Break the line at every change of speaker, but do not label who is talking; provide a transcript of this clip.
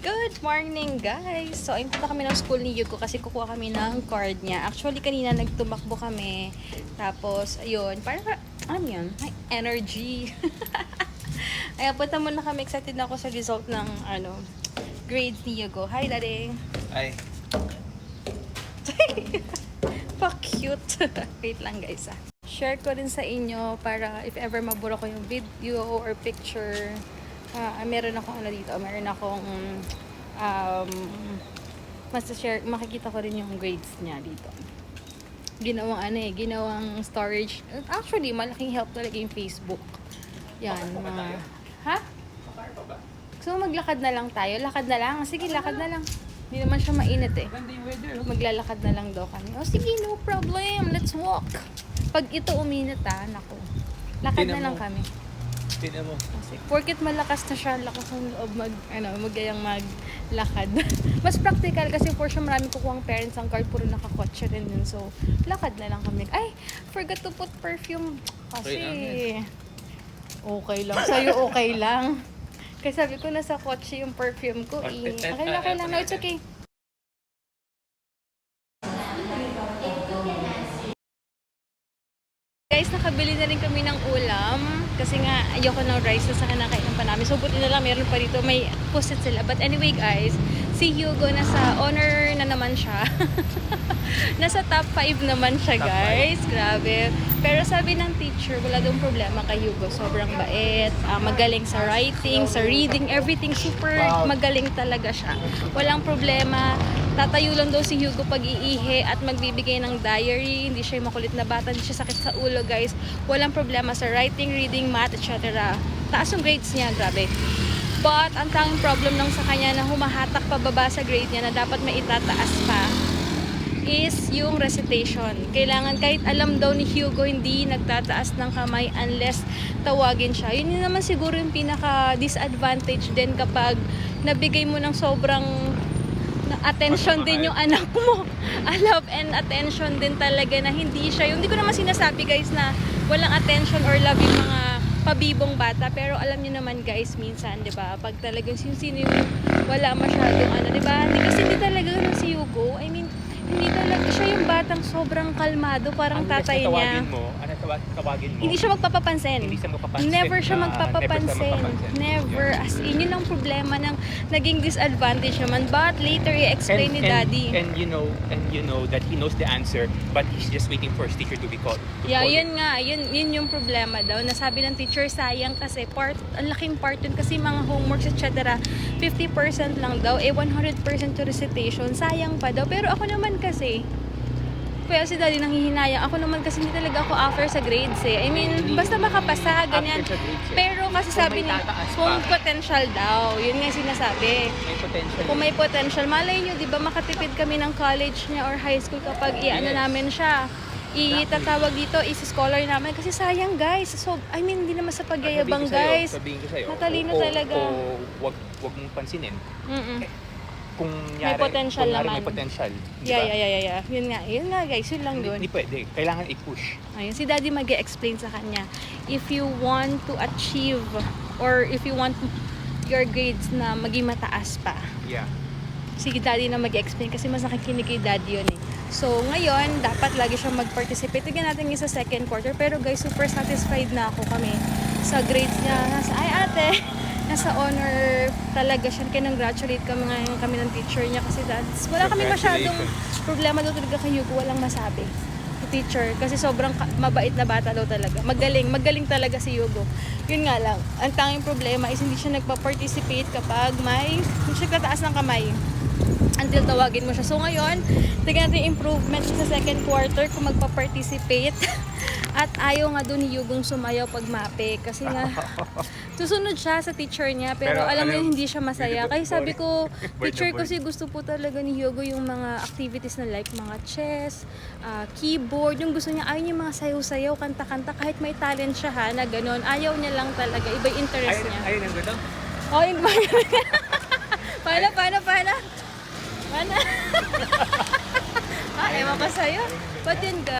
Good morning, guys! So, ayun na kami ng school ni Yuko kasi kukuha kami ng card niya. Actually, kanina nagtumakbo kami. Tapos, ayun, parang, ano yun? May energy. Ayan, punta muna kami. Excited na ako sa result ng, ano, grades ni Yuko. Hi, Daddy!
Ay,
Pa-cute. Wait lang, guys, ah. Share ko rin sa inyo para if ever mabura ko yung video or picture, ah, meron akong ano dito, meron akong um, mas share, makikita ko rin yung grades niya dito. Ginawang ano eh, ginawang storage. Actually, malaking help talaga yung Facebook. Yan, mga... Ha? So, maglakad na lang tayo. Lakad na lang. Sige, lakad na lang. Hindi naman siya mainit eh.
oh.
Maglalakad na lang daw kami. O sige, no problem. Let's walk. Pag ito uminit ah, naku. Lakad na lang kami.
Tingnan mo.
Kasi, porket malakas na siya, lakas ng loob mag, ano, magayang maglakad. Mas practical kasi for sure marami kukuhang parents ang card, puro nakakotse rin yun. So, lakad na lang kami. Ay, forgot to put perfume. Kasi,
Okay lang yan.
okay lang. Sa'yo okay lang. Kasi sabi ko nasa kotse yung perfume ko. Eh. Okay lang, okay lang. No, it's okay. Guys, nakabili na rin kami ng ulam. Kasi nga, ayoko ng rice na sa kinakain pa namin. So, buti na lang, meron pa dito. May post sila. But anyway, guys, si Hugo nasa honor na naman siya. nasa top 5 naman siya,
Top
guys. Grabe. Pero sabi ng teacher, wala daw problema kay Hugo. Sobrang bait, ah, magaling sa writing, sa reading, everything. Super magaling talaga siya. Walang problema. Tatayo lang daw si Hugo pag iihi at magbibigay ng diary. Hindi siya makulit na bata, hindi siya sakit sa ulo, guys. Walang problema sa writing, reading, math, etc. Taas yung grades niya, grabe. But, ang tanging problem lang sa kanya na humahatak pababa sa grade niya na dapat may itataas pa is yung recitation. Kailangan kahit alam daw ni Hugo hindi nagtataas ng kamay unless tawagin siya. Yun naman siguro yung pinaka disadvantage din kapag nabigay mo ng sobrang attention din yung anak mo. A love and attention din talaga na hindi siya. Yung hindi ko naman sinasabi guys na walang attention or love yung mga pabibong bata. Pero alam niyo naman guys, minsan, di ba? Pag talagang sino sino yung wala masyadong ano, di ba? Hindi kasi hindi talaga ganun si Hugo. I mean, hindi talaga siya yung batang sobrang kalmado, parang
Unless
tatay
na
niya.
mo, tawag, tawagin mo?
Hindi siya magpapapansin.
Hindi siya magpapansin.
Never siya
Ah,
magpapapansin.
never siya magpapansin.
Never. As in, yun ang problema ng naging disadvantage naman. But later, i-explain ni Daddy.
And, you know, and you know that he knows the answer, but he's just waiting for his teacher to be called. to
Yeah,
call
yun nga, yun, yun yung problema daw. Nasabi ng teacher, sayang kasi part, ang laking part yun kasi mga homeworks, etc. 50% lang daw, eh 100% to recitation, sayang pa daw. Pero ako naman kasi, kaya si daddy nanghihinayang. Ako naman kasi hindi talaga ako offer sa grades eh. I mean, basta makapasa, ganyan.
After sa grades eh.
Pero kasi
Kung
sabi
may
niya,
tataas pa.
kung potential daw. Yun nga yung sinasabi.
May potential.
Kung may potential, malay nyo, di ba, makatipid kami ng college niya or high school kapag i-ano
Yes.
namin siya. Itatawag dito, is-scholar namin. Kasi sayang, guys. So, I mean, hindi naman sa pagyayabang,
Sabihin ko sa'yo,
guys.
Sabihin ko sa'yo.
Matalino talaga.
O wag, wag mong pansinin.
Mm-mm.
Kung
May
yari,
potential
kung
naman.
may potential. di
Yeah,
ba?
yeah, yeah, yeah, yeah. Yun nga, yun nga, guys. Yun lang yun.
hindi pwede. Kailangan i-push.
Ayun, si daddy mag explain sa kanya. If you want to achieve or if you want your grades na maging mataas pa,
Yeah.
si daddy na mag-explain kasi mas nakikinig kay daddy yun eh. So, ngayon, dapat lagi siyang mag-participate. Tignan natin yung sa second quarter. Pero guys, super satisfied na ako kami sa grades niya. Nasa, ay ate, nasa honor talaga siya. Kinongratulate kami ngayon kami ng teacher niya kasi that's, wala kami masyadong problema daw talaga kay Yuko. Walang masabi. Teacher. Kasi sobrang mabait na bata daw talaga. Magaling. Magaling talaga si Yugo. Yun nga lang. Ang tanging problema is hindi siya nagpa-participate kapag may hindi siya tataas ng kamay until tawagin mo siya. So ngayon, tignan natin improvement sa second quarter kung magpa-participate. At ayaw nga doon ni Yugong sumayaw pag mape. Kasi nga, susunod siya sa teacher niya. Pero,
Pero
alam mo
alam-
hindi siya masaya. Kaya sabi ko, teacher kasi gusto po talaga ni Yugo yung mga activities na like mga chess, ah, keyboard. Yung gusto niya, ayaw niya yung mga sayaw-sayaw, kanta-kanta. Kahit may talent siya ha, na ganun. Ayaw niya lang talaga. Iba yung interest
Ayun,
niya.
ayun ang ganda.
Oh, yun ba? paano, paano, paano? Paano? ah, ewan ko sa'yo. But yun ga,